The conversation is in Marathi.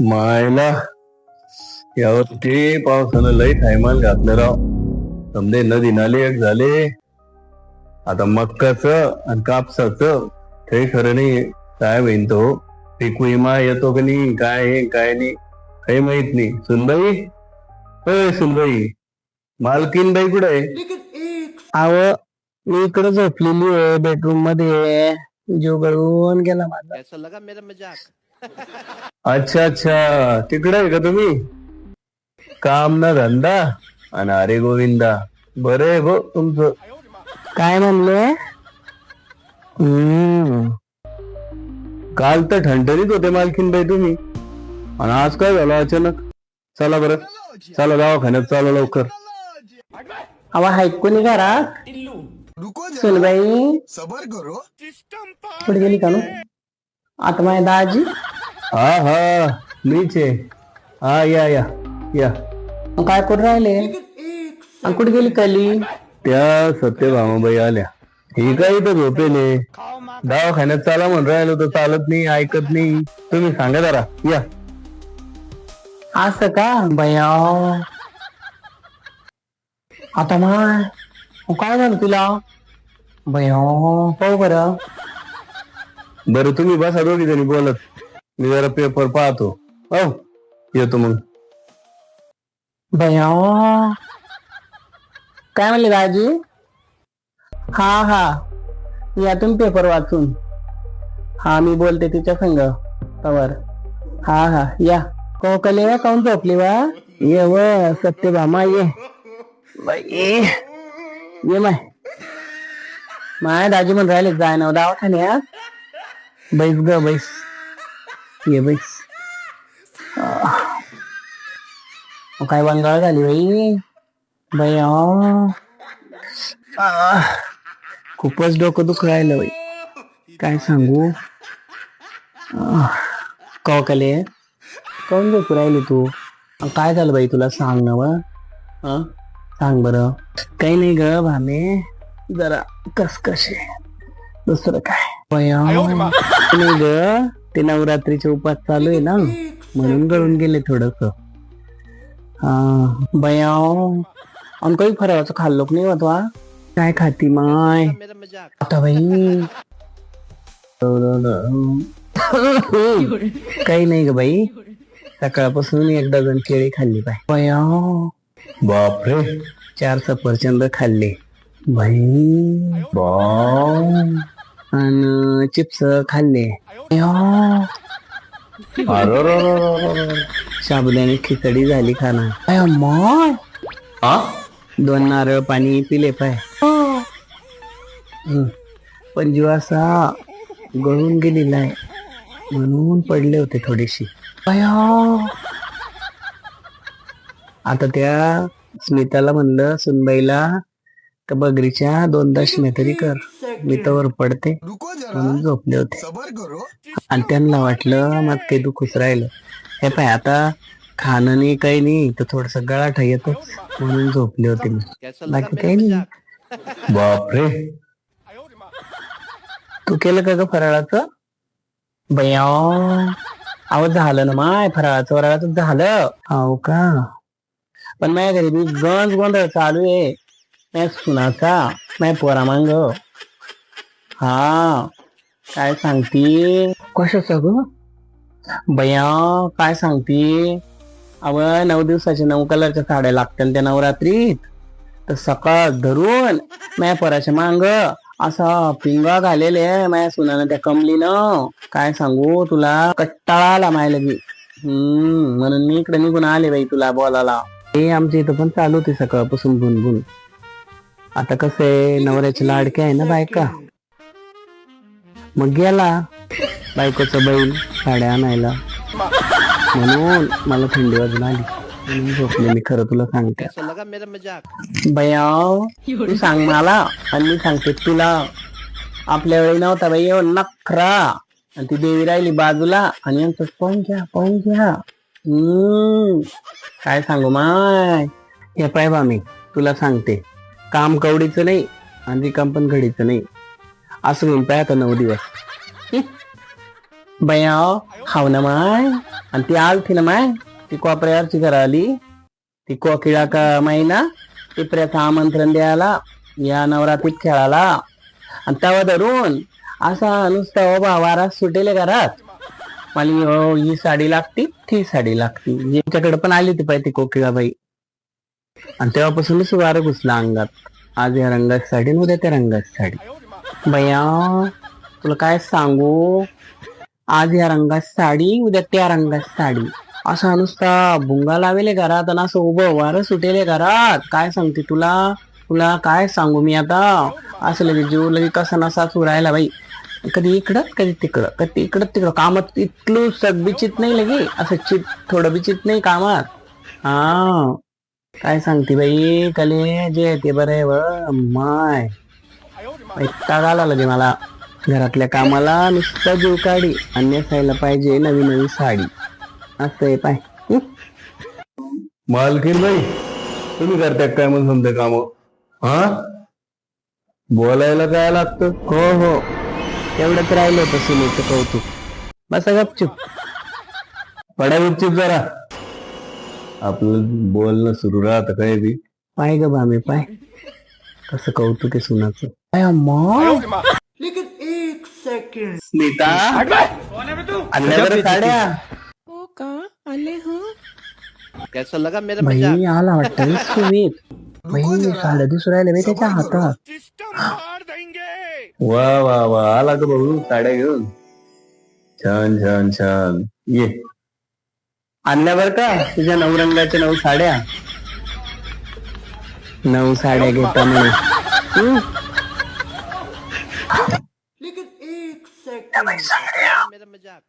मायला यावरती पावसानं लई थैमान घातलं राव. समजे नदी नाले एक झाले. आता मक्काच आणि कापसाच काही खरं नाही. काय होईन तो? पीक विमा येतो का नाही? काय आहे? काय नाही? काही माहीत नाही. सुनबाई? होय सुनबाई. मालकीन बाई कुठे आहे? अव मी इकडे झोपलेली आहे. बेडरूममध्ये. जीव गळून गेला माझा. लगा मेरा मजाक. अच्छा अच्छा. तिकडे आहे का तुम्ही? काम ना धंदा आणि अरे गोविंदा. बरं आहे भो तुमचं. काय म्हणले? हम्म. काल तर ठणठणीत होते मालकीन बाई तुम्ही. आणि आज काय झालं अचानक? चला बरं. चला दवाखान्यात चला लवकर. अव ऐकून जरा. सुनबाई. सबर करो. कुठे गेली का नु? आता माझ्या दाजी. हा हा. मीच आहे. हा या या या. मग काय करून राहिले? आणि कुठे गेली कली त्या सत्यभामाबाई आल्या. ही काय इथं झोपेले? दवाखान्यात चला म्हणून राहिलो तर चालत नाही ऐकत नाही. तुम्ही सांगा जरा. या. असं का? बया आता माय मग काय झालं तुला? बया पाहू बरं. बरं तुम्ही बसा दोघी जणी बोलत. मी जरा पेपर पाहतो. हो येतो मग. भया काय म्हणले दाजी? हा हा. या तुम्ही पेपर वाचून. हा मी बोलते तिच्या संग. तवर. हा हा. या. हो, कोकले काऊन झोपली वा? ये व सत्यभामा ये. बाई ये. माय. माय दाजी म्हणून राहिले जाय ना हो, दवाखान्यात. बैस ग बैस. ये बैस अहो, काय बंगाळ झाली बाई? बाई खूपच डोकं दुख राहिलं बाई. काय सांगू? कवकले काऊन झोपू राहिली तू? काय झालं बाई तुला सांग ना व? सांग बर. काही नाही ग भामे. जरा कसकश. आहे दुसरं काय. नाही ग. ते नवरात्रीचे उपास चालू आहे ना म्हणून गळून गेले थोडस. हा बयाव आणि काही फराळाचं खाल्लो की नाही होत वा. काय खाती माय? आता बाई. काही नाही ग बाई. सकाळपासून एक डझन केळी खाल्ली पाय बयाव बापरे. चार सफरचंद खाल्ले. बाई. आणि चिप्स खाल्ले बयाव. खिचडी झाली खाना अय माय दोन नारळ पाणी पिले पाय पण जीवासा गळून गेलेला आहे म्हणून पडले होते थोडेशी आता त्या स्मिताला म्हणलं सुनबाईला तर बगरीच्या दोन दशम्या तरी कर. मी तवर पडते. म्हणून झोपले होते. आणि त्यांना वाटलं मग ते दुखूच राहिलं. हे पाय आता खाणं नाही काही नाही तर थोडस गळाठ येतच म्हणून झोपले होते मी. बाकी काही नाही. बापरे. तू केलं का ग फराळाचं? बया. आवाज झालं ना माय फराळाचं फराळाचं झालं. हो का? पण माझ्या घरी मी गंज गोंधळ चालू आहे. माझ्या सुनाचा माझ्या पोरा मांग। हा काय सांगती कशाचं ग? बया काय सांगती अव नऊ दिवसाच्या नऊ कलरच्या साड्या लागतील त्या नवरात्रीत. तर सकाळ धरून माझ्या पोराच्या मांग असा पिंगा घालेले माझ्या सुनानं त्या कमलीनं. काय सांगू तुला? कट्टाळा आला माय लगी. हम्म म्हणून मी इकडे निघून आले बाई तुला बोलायला. हे आमच्या इथं पण चालू होते सकाळपासून गुणगुण. आता कसं आहे नवऱ्याच्या लाडके आहे ना बायका? मग गेला बायकोचा बैल साड्या आणायला. म्हणून मला थंडी वाजून आली. म्हणून झोपले मी खरं तुला सांगते. कैसा बयाव तू सांग मला आणि मी सांगते तुला. आपल्या वेळी नव्हता बाई एवढा नखरा. आणि ती देवी राहिली बाजूला आणि यांचं पाहून घ्या पाहून घ्या. हम्म. काय सांगू माय? हे पाय बा मी तुला सांगते. काम कवडीचं नाही आणि रिकाम पण घडीचं नाही. असं घेऊन पाय आता नऊ दिवस. बया हाव ना माय. आणि ती आलती ना माय. ती कोपऱ्यावरची घरा आली. ती कोकिळा का माई ना? टिपऱ्याचं आमंत्रण द्यायला या नवरात्रीत खेळाला आणि तेव्हा धरून असा नुसता ओ बा वारा सुटेले घरात. मला हो, ही साडी लागती ती साडी लागती. यांच्याकडे पण आली होती पाहिजे ती कोकिळाबाई आणि तेव्हापासूनच वारं घुसला अंगात. आज या रंगात साडी उद्या त्या रंगाची साडी. भैया तुला काय सांगू? आज या रंगाची साडी उद्या त्या रंगाची साडी. असा नुसता भुंगा लावेले घरात आणि असं उभं वारं सुटेले घरात. काय सांगते तुला? तुला काय सांगू मी आता? असं लगे जीव लगे कसा नसा उरायला बाई. कधी इकडं कधी तिकडं. कधी इकडं तिकडं. कामात इतकं सग बिचित नाही लगे. असं चित थोडं बिचित नाही कामात. हा. काय सांगते बाई? कले जे ते बरं आहे व माय. गाला लगे मला. घरातल्या कामाला नुसतं जीव काढी. अन्य खायला पाहिजे नवी नवी साडी. असं आहे पाय? मालकीन बाई तुम्ही करताय काय म्हणून समजा काम? हा? बोलायला काय लागतं? हो हो. तेवढंच राहिलं होतं सुनेचं कौतुक. बस गपचूप. पड्या गुपचूप जरा. आपलं बोलणं सुरू राहतं काय बी? पाय ग बामे पाय. कसं कौतुक आहे सुनाचं. काय अम्मा. स्मिता. आणल्या बरं साड्या. हो का? आले हाँ? कैसा लगा मेरा आला वाटतं. सुमित. साड्या दिसू राहिल्या बाई त्याच्या हातात. वा वा वा. आला का भाऊ साड्या घेऊन. छान छान छान. ये. आणल्या बर का? तुझ्या नऊ रंगाच्या नऊ साड्या. नऊ साड्या घेता म्हणे? मेरा मजाक.